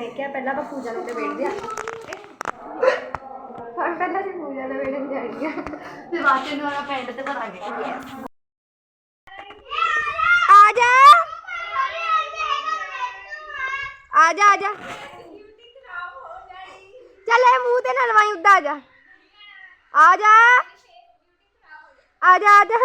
ਮੈਂ ਕਿਹਾ ਪਹਿਲਾਂ ਆਪਾਂ ਪੂਜਾ ਨੂੰ ਲਬੇੜਦੇ ਆ ਹੁਣ ਪਹਿਲਾਂ ਸੀ ਪੂਜਾ ਲਬੇੜਨ ਜਾਣੀ ਆ ਫਿਰ ਬਾਅਦ ਚ ਇਹਨੂੰ ਪੈਂਟ ਤੇ ਕਰਾਂਗੇ ਆ ਜਾ। ਆ ਜਾ ਆ ਜਾ। ਚੱਲ ਇਹ ਮੂੰਹ ਤੇ ਨਾ ਲਵਾਈ ਉੱਦਾਂ ਆ ਜਾ। ਆ ਜਾ। ਆ ਜਾ ਆ ਜਾ।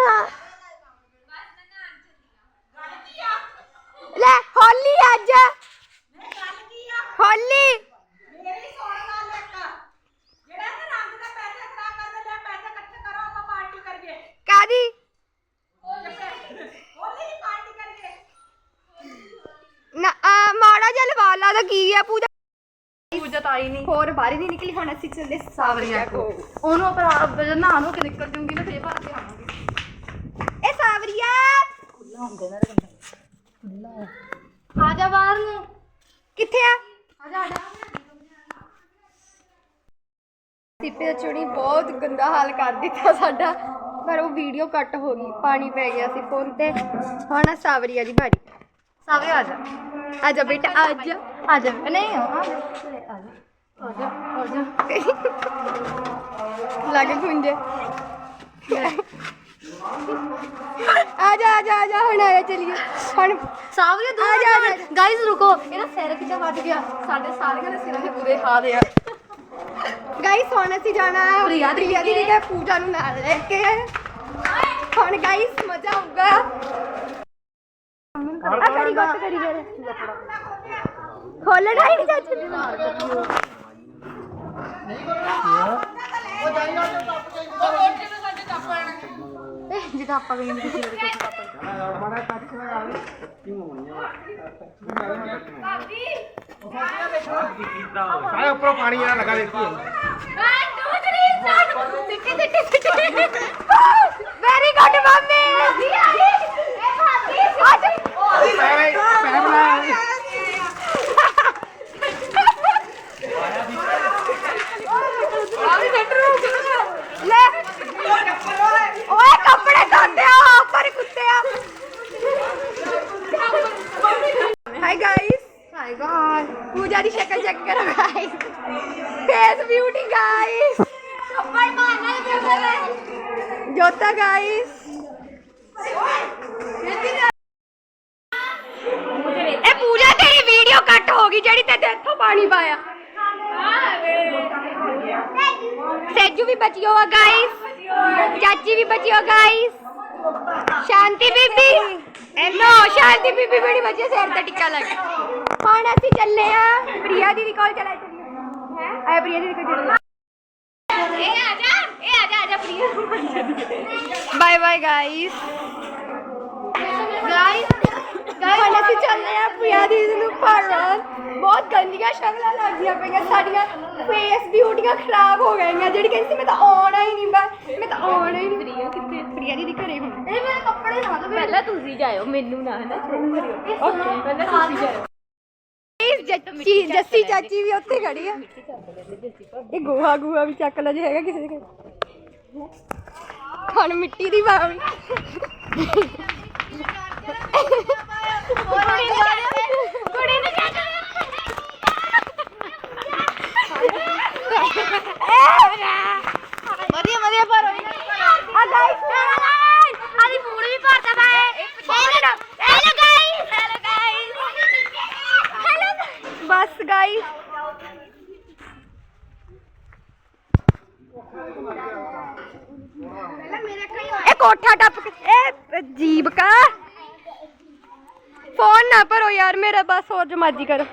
ਹੋਰ ਬਾਹਰ ਹੀ ਨਹੀਂ ਨਿਕਲੀ ਹੁਣ ਅਸੀਂ ਚੱਲੇ ਸਾਵਰੀਆ ਕੋ। ਉਹਨੂੰ ਪਰ ਜਦ ਨਹਾ ਨੂੰ ਕੇ ਨਿਕਲ ਜੂੰਗੀ ਨਾ ਫੇਰ ਭਰ ਕੇ ਆਵਾਂਗੇ। ਇਹ ਸਾਵਰੀਆ! ਖੁੱਲਾ ਹੁੰਦੇ ਨਾ ਖੁੱਲਾ ਆ ਜਾ ਬਾਹਰ ਨੂੰ। ਕਿੱਥੇ ਆ? ਆ ਜਾ ਆ ਜਾ। ਸਿੱਪੇ ਚੁਣੀ ਬਹੁਤ ਗੰਦਾ ਹਾਲ ਕਰ ਦਿੱਤਾ ਸਾਡਾ ਪਰ ਉਹ ਵੀਡੀਓ ਕੱਟ ਹੋ ਗਈ ਪਾਣੀ ਪੈ ਗਿਆ ਸੀ ਫੋਨ ਤੇ। ਹੁਣ ਸਾਵਰੀਆ ਦੀ ਬਾਰੀ। ਸਾਵੇ ਆ ਜਾ। ਆ ਜਾ ਬੇਟਾ ਆ ਜਾ। ਆ ਜਾ। ਨਹੀਂ ਆ ਜਾ। ਆ ਜਾ ਆ ਜਾ ਆ ਜਾ ਲਾਗੇ ਖੁੰਝੇ। ਆ ਜਾ ਆ ਜਾ ਆ ਜਾ ਹੁਣ ਆ ਜਾ ਚਲੀਏ। ਹੁਣ ਸਾਵਰੀਆ ਦੋ ਆ ਜਾ, ਆ ਜਾ। ਗਾਇਸ ਰੁਕੋ। ਇਹਦਾ ਸਿਰ ਕਿੱਥੇ ਵੱਜ ਗਿਆ? ਸਾਡੇ ਸਾਰਿਆਂ ਦੇ ਸਿਰਾਂ ਦੇ ਬੁਰੇ ਹਾਲ ਆ। ਗਾਈਸ ਹੁਣ ਅਸੀਂ ਜਾਣਾ ਹੈ ਪ੍ਰਿਆ ਦੀ ਪ੍ਰਿਆ ਦੀ ਦੇ ਪੂਜਾ ਨੂੰ ਨਾਲ ਲੈ ਕੇ। ਹੁਣ ਗਾਈਸ ਮਜ਼ਾ ਆਊਗਾ। ਆ ਕਰੀ ਗੱਤ ਕਰੀ ਮੇਰੇ ਖੋਲਣਾ ਹੀ ਨਹੀਂ ਚਾਚੂ। ਜਿੱਦਾਂ ਆਪਾਂ ਗਏ ਕਿਸੇ ਦੇ ਸਾਰੇ ਉੱਪਰੋਂ ਪਾਣੀ ਆ ਲਗਾ ਦੇਖੀ ਵੈਰੀ ਗੁੱਡ ਮੰਮੀ। ਅੱਜ ਪੈਰੇ ਪੈਰ ਬਣਾ ਲੈ ਓਏ ਕੱਪੜੇ ਧੋਂਦੇ ਆ ਪਰ ਕੁੱਤੇ ਆ hi guys hi guys Pooja ਦੀ ਸ਼ਕਲ ਚੈੱਕ ਕਰੋ ਗਾਇਸ ਫੇਸ ਬਿਊਟੀ ਗਾਇਸ ਕੱਪੜ ਮਾਰਨਾ ਹੀ ਜੋਤਾ ਗਾਇਸ ਇਹ ਪੂਜਾ ਤੇਰੀ ਵੀਡੀਓ ਕੱਟ ਹੋ ਗਈ ਜਿਹੜੀ ਤੇ ਇੱਥੋਂ ਪਾਣੀ ਪਾਇਆ ਸੇਜੂ ਵੀ ਬਚੀ ਹੋਆ ਗਾਇਸ ਚਾਚੀ ਵੀ ਬਚੀ ਹੋ ਗਾਇਸ ਸ਼ਾਂਤੀ ਬੀਬੀ। ਐਨੋ ਸ਼ਾਂਤੀ ਬੀਬੀ ਬੜੀ ਬਚੀ ਸਿਰ ਤੇ ਟਿੱਕਾ ਲੱਗ ਹੁਣ ਅਸੀਂ ਚੱਲੇ ਆ ਪ੍ਰਿਆ ਦੀ ਕੋਲ ਚਲਾ ਚੱਲੀਏ। ਹੈ? ਆਏ ਪ੍ਰਿਆ ਦੀ ਕੋਲ ਚੱਲੀਏ। ਇਹ ਆ ਜਾ, ਇਹ ਆ ਜਾ ਆ ਜਾ Priya. Bye bye guys guys ਹੁਣ ਅਸੀਂ ਚੱਲੇ ਆ ਪ੍ਰਿਆ ਦੀ ਨੂੰ ਪੜਨ ਬਹੁਤ ਗੰਦੀਆਂ ਸ਼ਕਲਾਂ ਲੱਗਦੀਆਂ ਪਈਆਂ। ਸਾਡੀਆਂ ਫੇਸ ਬਿਊਟੀਆਂ ਖਰਾਬ ਹੋ ਗਈਆਂ। ਜਿਹੜੀ ਕਹਿੰਦੀ ਮੈਂ ਤਾਂ ਆਉਣਾ ਹੀ ਨਹੀਂ, ਮੈਂ ਮੈਂ ਤਾਂ ਆਉਣਾ ਹੀ ਨਹੀਂ। ਪ੍ਰਿਆ, ਕਿੱਥੇ ਪ੍ਰਿਆ ਦੀ ਘਰੇ ਹੁਣ। ਇਹ ਮੇਰੇ ਕੱਪੜੇ ਨਾ ਦੋ ਪਹਿਲਾਂ ਤੁਸੀਂ ਜਾਇਓ ਮੈਨੂੰ ਨਾ ਹਨਾ ਓਕੇ ਪਹਿਲਾਂ ਤੁਸੀਂ ਜੱਚੀ ਜੱਸੀ ਚਾਚੀ ਵੀ ਉੱਥੇ ਖੜੀ ਆ। ਇਹ ਗੋਹਾ ਗੋਹਾ ਵੀ ਚੱਕ ਲਾ ਜੇ ਹੈਗਾ ਕਿਸੇ ਦੇ ਘਰ। ਖਾਣ ਮਿੱਟੀ ਦੀ ਬਾਵੀ ਕੁੜੀ ਨੂੰ ਚੱਕ ਵਧੀਆ ਵਧੀਆ ਪਰ। ਆ ਗਾਇਸ ਆਦੀ ਪੂਰੀ ਵੀ ਭਰਦਾ bye hello hello guys hello guys hello ਬਸ ਗਾਇਸ ਇਹ ਕੋਠਾ ਟੱਪ ਕੇ ਇਹ ਜੀਬ ਕਾ ਫੋਨ ਨਾ ਭਰੋ ਯਾਰ ਮੇਰਾ ਬਸ ਹੋਰ ਜੋ ਮਰਜ਼ੀ ਕਰੋ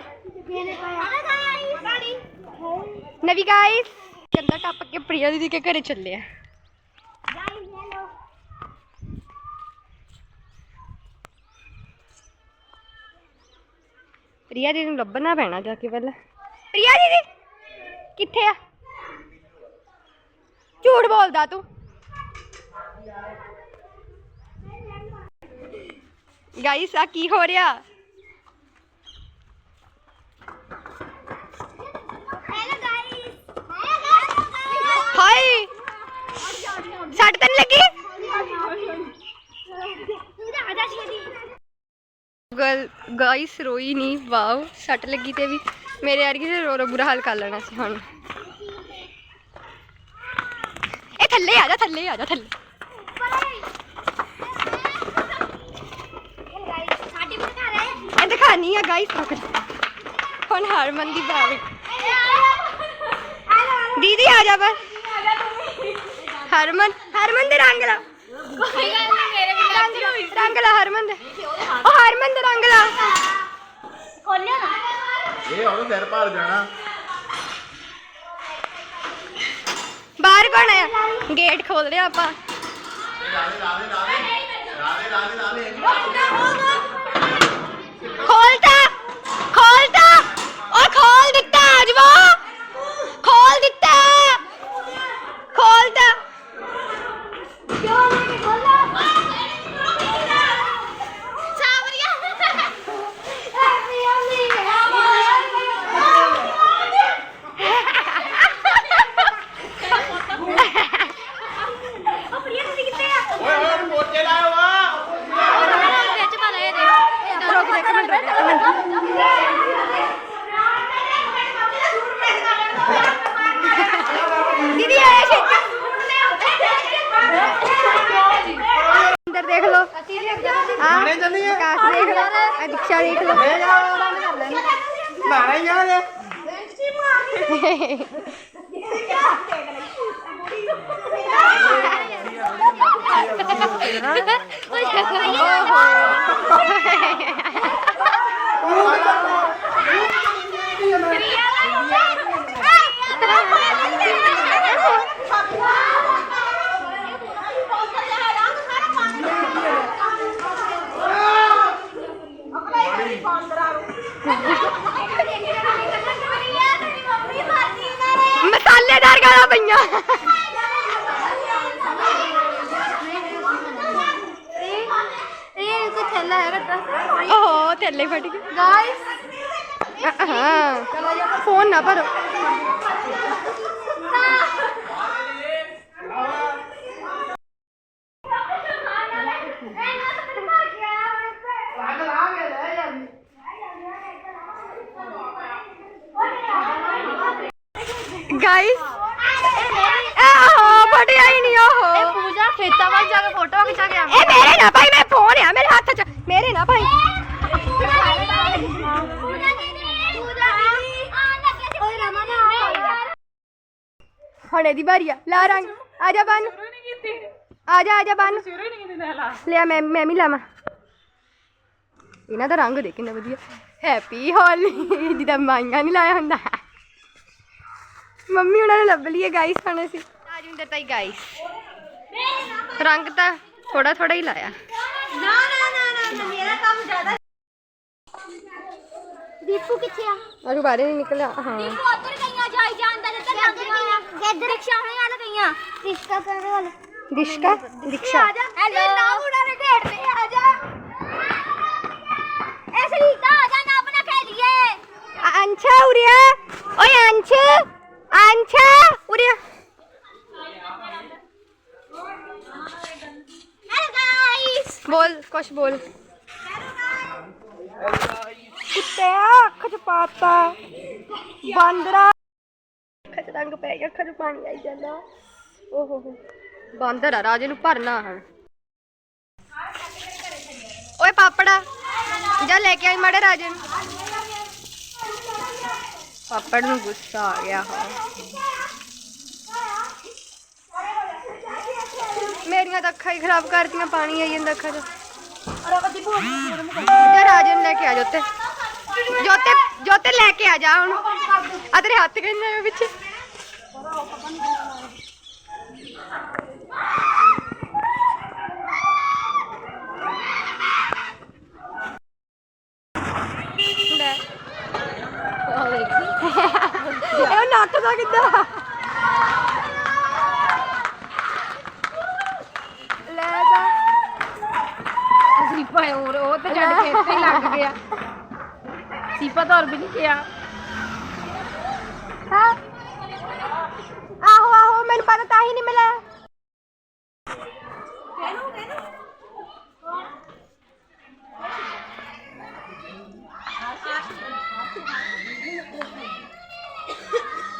ਨਵੀ ਗਾਇਸ ਕੰਦਾ ਟੱਪ ਕੇ ਪ੍ਰਿਆ ਦੀਦੀ ਕੇ ਘਰੇ ਚੱਲੇ ਆ ਪ੍ਰਿਆ ਦੀਦੀ ਨੂੰ ਲੱਭਣਾ ਪੈਣਾ ਜਾ ਕੇ ਪਹਿਲਾਂ। ਪ੍ਰਿਆ ਦੀਦੀ ਕਿੱਥੇ ਆ? ਝੂਠ ਬੋਲਦਾ ਤੂੰ। ਗਾਈਸ ਆ ਕੀ ਹੋ ਰਿਹਾ ਹਾਏ ਸੱਟ ਤਾਂ ਨੀ ਲੱਗੀ? ਗਰਲ ਗਾਇਸ ਰੋਈ ਨਹੀਂ, ਵਾਓ, ਸੱਟ ਲੱਗੀ ਤੇ ਵੀ। ਮੇਰੇ ਯਾਰ ਤੇ ਰੋ ਰੋ ਬੁਰਾ ਹਾਲ ਕਰ ਲੈਣਾ ਸੀ ਹੁਣ। ਇਹ ਥੱਲੇ ਆ ਜਾ, ਥੱਲੇ ਆ ਜਾ, ਥੱਲੇ। ਇਹ ਦਿਖਾਣੀ ਆ ਗਾਇਸ ਰੁਕ ਜਾ ਹੁਣ ਹਰਮਨ ਦੀ ਬਾਰੀ। ਦੀਦੀ ਆ ਜਾ ਬਸ। ਹਰਮਨ ਹਰਮਨ ਦੇ ਰੰਗ ਲਾ ਰੰਗ ਲਾ ਹਰਮਨ ਦੇ ਉਹ ਹਰਮਨ ਦੇ ਰੰਗ ਲਾ ਇਹ ਹੁਣ ਸਿਰ ਭਰ ਜਾਣਾ। ਬਾਹਰ ਕੌਣ ਆ ਗੇਟ ਖੋਲ ਰਿਹਾ ਆਪਾਂ। ਖੋਲਤਾ ਖੋਲਤਾ Oh, ਮਸਾਲੇਦਾਰ ਗਾਲਾਂ ਪਈਆਂ। ਇਹ ਕੋ ਥੈਲਾ ਹੈ ਵੱਡਾ ਓਹ ਥੱਲੇ ਫਟ ਗਈ ਗਾਇਸ ਹਾਂ ਫੋਨ ਨਾ ਭਰੋ। ਗਾਇਸ ਆਹ ਫਟਿਆ ਹੀ ਨਹੀਂ ਇਹ ਉਹ ਪੂਜਾ ਖੇਤਾਂ ਵੱਲ ਜਾ ਕੇ ਫੋਟੋ ਖਿਚਾ ਕੇ ਆਵਾਂ। ਇਹ ਮੇਰੇ ਨਾ ਭਾਈ ਮੈਂ ਫੋਨ ਆ ਮੇਰੇ ਹੱਥ 'ਚ। ਮੇਰੇ ਨਾ ਭਾਈ। ਹੁਣ ਇਹਦੀ ਵਾਰੀ ਆ। ਲਾ ਰੰਗ। ਆ ਜਾ ਬਨ। ਆ ਜਾ ਆ ਜਾ ਬਨ। ਲਿਆ ਮੈਂ ਮੈਂ ਵੀ ਲਾਵਾਂ। ਇਹਨਾਂ ਦਾ ਰੰਗ ਦੇ ਕਿੰਨਾ ਵਧੀਆ। ਹੈਪੀ ਹੋਲੀ ਜਿਹਦਾ ਮਾਈਆਂ ਨਹੀਂ ਲਾਇਆ ਹੁੰਦਾ। ਮੰਮੀ ਉਹਨਾਂ ਨੇ ਲੱਭ ਲਈ ਹੈ ਗਾਈਸ ਖਾਣੇ ਸੀ। ਰਾਜਿੰਦਰ ਤਾਈ ਗਾਈਸ ਰੰਗ ਤਾਂ ਥੋੜਾ ਥੋੜਾ ਹੀ ਲਾਇਆ। ਨਾ ਨਾ ਨਾ ਨਾ ਮੇਰਾ ਕੰਮ ਜ਼ਿਆਦਾ ਦੀਪੂ ਕਿੱਥੇ ਆ? ਅਰੂ ਬਾਰੇ ਨਹੀਂ ਨਿਕਲਿਆ ਹਾਂ। ਦੀਪੂ ਉੱਧਰ ਗਈਆਂ ਜਾਈ ਜਾਂਦਾ ਜਿੱਧਰ ਲੱਗ ਗਈਆਂ। ਇੱਧਰ ਰਿਕਸ਼ਾ ਹੋਣੇ ਵਾਲ ਗਈਆਂ। ਰਿਕਸ਼ਾ ਕਰਨ ਵਾਲ। ਦਿਸ਼ਕਾ ਦਿਕਸ਼ਾ ਹੈਲੋ ਨਾ ਉਡਾ ਨੇ ਢੇੜ ਤੇ ਆ ਜਾ। ਐ ਸਰੀਤਾ ਆ ਜਾ ਨਾ ਆਪਣਾ ਖੇਲੀਏ। ਅ- ਅੰਸ਼ਾ ਉਰਿਆ ਓਏ ਅੰਸ਼ ਅੰਸ਼ਾ ਉਰਿਆ ਹੈਲੋ ਗਾਇਸ ਬੋਲ ਕੁਛ ਬੋਲ ਕੁੱਤਿਆ ਅੱਖ ਚ ਪਾਤਾ ਬਾਂਦਰਾ ਅੱਖ ਚ ਰੰਗ ਪੈ ਗਿਆ ਅੱਖ ਚ ਪਾਣੀ ਆਈ ਜਾਂਦਾ ਓਹੋ ਹੋ ਬਾਂਦਰ ਆ ਰਾਜੇ ਨੂੰ ਭਰਨਾ ਹਨ ਓਏ ਪਾਪੜਾ ਜਾ ਲੈ ਕੇ ਆਈ ਮਾੜੇ ਰਾਜੇ ਨੂੰ ਪਾਪੜ ਨੂੰ ਗੁੱਸਾ ਆ ਗਿਆ ਹਾਂ ਮੇਰੀਆਂ ਤਾਂ ਅੱਖਾਂ ਹੀ ਖਰਾਬ ਕਰਤੀਆਂ, ਪਾਣੀ ਆਈ ਜਾਂਦਾ ਅੱਖਾਂ 'ਚ। ਜਾ ਰਾਜਨ ਲੈ ਕੇ ਆ, ਜੋਤੇ। ਜੋਤੇ ਜੋਤੇ ਲੈ ਕੇ ਆ ਜਾ ਹੁਣ। ਆ ਤੇਰੇ ਹੱਥ ਕਿੰਨੇ ਵਿੱਚ ਲੈ ਇਹ ਨੱਕ ਦਾ ਕਿੱਦਾਂ ਲੈ ਉਹ ਤੇ ਹੀ ਲੱਗ ਗਿਆ ਸੀਪਾ ਤਾਂ ਹੋਰ ਵੀ ਨਹੀਂ ਗਿਆ ਹਾਂ ਆਹੋ ਆਹੋ ਮੈਨੂੰ ਪਤਾ ਤਾਂ ਹੀ ਨਹੀਂ ਮਿਲਿਆ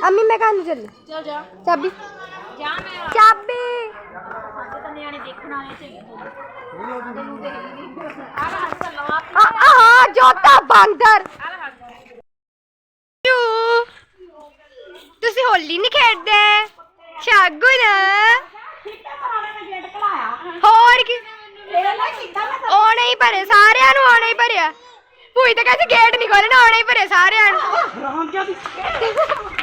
ਅੰਮੀ ਮੈਂ ਘਰ ਨੂੰ ਚੱਲੀ ਚੱਲ ਜਾ। ਚਾਬੀ। ਜਾ ਮੈਂ। ਚਾਬੀ। ਸਾਡੇ ਤਾਂ ਨਿਆਣੇ ਦੇਖਣ ਵਾਲੇ ਚ ਤੈਨੂੰ ਤੇ ਆ ਲੈ ਹੱਥ ਲਵਾ ਆ ਆਹ ਜੋਤਾ ਬਾਂਦਰ। ਆ ਲੈ ਹੱਥ ਯੂ। ਤੁਸੀਂ ਹੋਲੀ ਨਹੀਂ ਖੇਡਦੇ? ਸ਼ਾਗੁਨ। ਹੋਰ ਕੀ? ਆਉਣੇ ਹੀ ਭਰੇ ਸਾਰਿਆਂ ਨੂੰ ਆਉਣੇ ਹੀ ਭਰਿਆ। ਭੂਈ ਤਾਂ ਕਹਿੰਦੀ ਗੇਟ ਨਹੀਂ ਖੋਲਣਾ ਆਉਣੇ ਹੀ ਭਰੇ ਸਾਰਿਆਂ ਨੂੰ।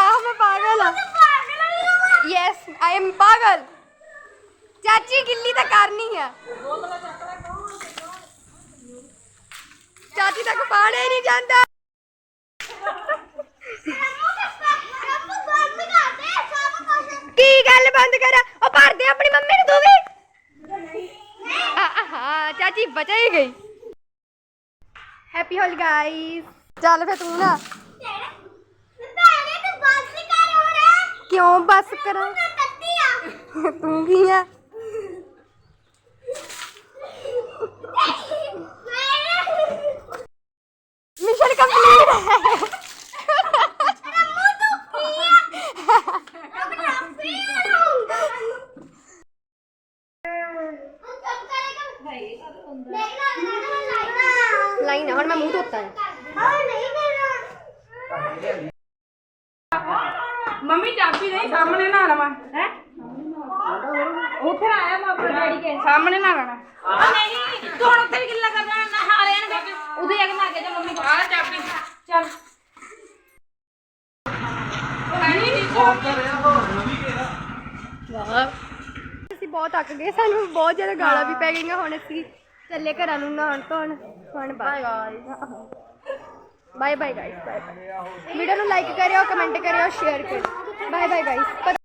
ਆਹ ਮੈਂ ਪਾਗਲ ਆ ਯੈਸ ਆਈ ਐਮ ਪਾਗਲ। ਚਾਚੀ ਗਿੱਲੀ ਤਾਂ ਕਰਨੀ ਆ। ਚਾਚੀ ਤੱਕ ਪਾਣੇ ਨਹੀਂ ਜਾਂਦਾ। ਕੀ ਗੱਲ ਬੰਦ ਕਰ? ਉਹ ਭਰਦੇ ਆਪਣੀ ਮੰਮੀ ਨੂੰ ਤੂੰ ਵੀ। ਹਾਂ ਚਾਚੀ ਬਚਾ ਹੀ ਗਈ। ਹੈਪੀ ਹੋਲੀ ਗਾਇਸ ਚੱਲ ਫੇ ਤੂੰ ਨਾ। ਕਿਉਂ ਬਸ ਕਰਾਂ? ਤੂੰ ਕੀ ਆ? ਮਿਸ਼ਨ ਕੰਪਲੀਟ ਲਾਈਨ ਹੁਣ ਮੈਂ ਮੂੰਹ ਧੋਤਾ ਹੈ। ਮੰਮੀ ਚਾਬੀ ਨਹੀਂ ਸਾਹਮਣੇ ਨਾ ਲਵਾਂ। ਹੈ? ਉੱਥੇ ਨਾ ਆਇਆ ਮੈਂ ਆਪਣੇ ਡੈਡੀ ਕੇ। ਸਾਹਮਣੇ ਨਾ ਲਾਣਾ। ਆ ਨਹੀਂ ਤੂੰ ਹੁਣ ਉੱਥੇ ਵੀ ਗਿੱਲਾ ਕਰਨਾ ਨਾ ਹਾਲ ਜਾਣਗੇ ਉਧਰ ਜਾ ਕੇ ਮਾਰ ਕੇ ਜਾ ਮੰਮੀ ਕੋਲ। ਆ ਚਾਬੀ। ਚੱਲ। ਅਸੀਂ ਬਹੁਤ ਥੱਕ ਗਏ ਸਾਨੂੰ ਬਹੁਤ ਜ਼ਿਆਦਾ ਗਾਲਾਂ ਵੀ ਪੈ ਗਈਆਂ ਹੁਣ ਅਸੀਂ ਚੱਲੇ ਘਰਾਂ ਨੂੰ ਨਹਾਉਣ ਧੋਣ ਹੁਣ bye bye bye guys bye video ਨੂੰ ਲਾਈਕ ਕਰਿਓ ਕਮੈਂਟ ਕਰਿਓ ਸ਼ੇਅਰ ਕਰਿਓ। Bye bye guys